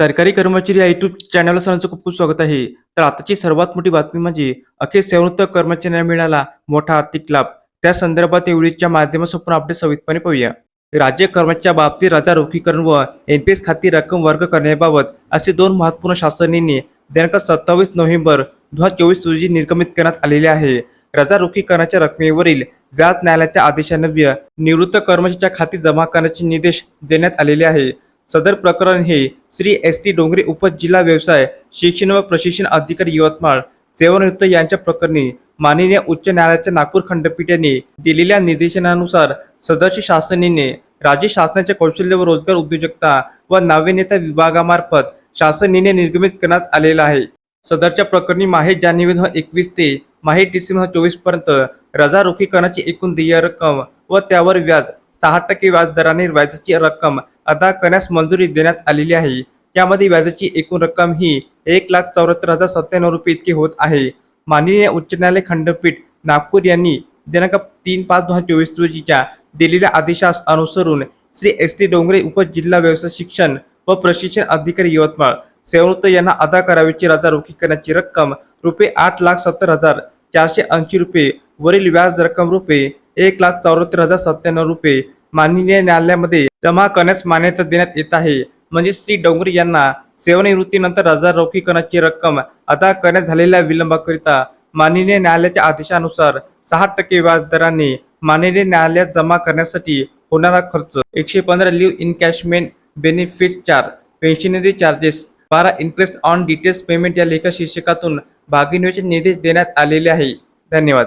सरकारी कर्मचारी या युट्यूब चॅनलला सर्वांचं खूप खूप स्वागत आहे. तर आताची सर्वात मोठी बातमी म्हणजे अखेर सेवृत्त कर्मचाऱ्यांना मिळाला मोठा आर्थिक लाभ. त्या संदर्भात एवढीच्या माध्यमातून आपण अपडेट सविस्तरपणे पाहूया. राज्य कर्मचाऱ्या बाबतीत रजा रोखीकरण व एनपीएस खाती रक्कम वर्ग करण्याबाबत असे दोन महत्त्वपूर्ण शासन निर्णय दिनांक सत्तावीस नोव्हेंबर दोन हजार चोवीस रोजी निर्गमित करण्यात आलेले आहे. रजा रोखीकरणाच्या रकमेवरील व्याज न्यायालयाच्या आदेशान्वये निवृत्त कर्मचाऱ्याच्या खाती जमा करण्याचे निर्देश देण्यात आलेले आहे. सदर प्रकरण हे श्री एस टी डोंगरे उपजिल्हा व्यवसाय शिक्षण व प्रशिक्षण अधिकारी यवतमाळ सेवानिवृत्त यांच्या प्रकरणी माननीय उच्च न्यायालयाच्या नागपूर खंडपीठाने दिलेल्या निर्देशनानुसार सदरचे शासनेने राज्य शासनाच्या कौशल्य व रोजगार उद्योजकता व नाविन्यता विभागामार्फत शासनेने निर्गमित करण्यात आलेला आहे. सदरच्या प्रकरणी माहे जानेवारी हजार एकवीस ते माहे डिसेंबर चोवीसपर्यंत रजा रोखीकरणाची एकूण देय रक्कम व त्यावर व्याज सहा टक्के व्याजदराने व्याजाची रक्कम अदा करण्यास मंजुरी देण्यात आलेली आहे. यामध्ये व्याजाची एकूण रक्कम ही एक लाख चौऱ्याहत्तर हजार सत्त्याण्णव रुपये इतकी होत आहे. माननीय उच्च न्यायालय खंडपीठ नागपूर यांनी दिनांक तीन पाच दोन हजार चोवीस रोजीच्या दिलेल्या आदेशास अनुसरून श्री एस टी डोंगरे उपजिल्हा व्यवसाय शिक्षण व प्रशिक्षण अधिकारी यवतमाळ सेवृत्त यांना अदा करावीची रजा रोखी करण्याची रक्कम रुपये आठ लाख सत्तर हजार चारशे ऐंशी रुपये वरील व्याज रक्कम रुपये एक लाख चौऱ्याहत्तर हजार सत्त्याण्णव रुपये माननीय न्यायालयामध्ये जमा करण्यास मान्यता देण्यात येत आहे. म्हणजे श्री डोंगरी यांना सेवानिवृत्तीनंतर रजा रोखीकरणाची रक्कम अदा करण्यात झालेल्या विलंबाकरिता माननीय न्यायालयाच्या आदेशानुसार सहा टक्के व्याज दराने माननीय न्यायालयात जमा करण्यासाठी होणारा खर्च एकशे पंधरा लिव्ह इनकॅशमेंट बेनिफिट चार पेन्शनरी चार्जेस बारा इंटरेस्ट ऑन डिटेल्स पेमेंट या लेखा शीर्षकातून भागिनीचे निर्देश देण्यात आलेले आहे. धन्यवाद.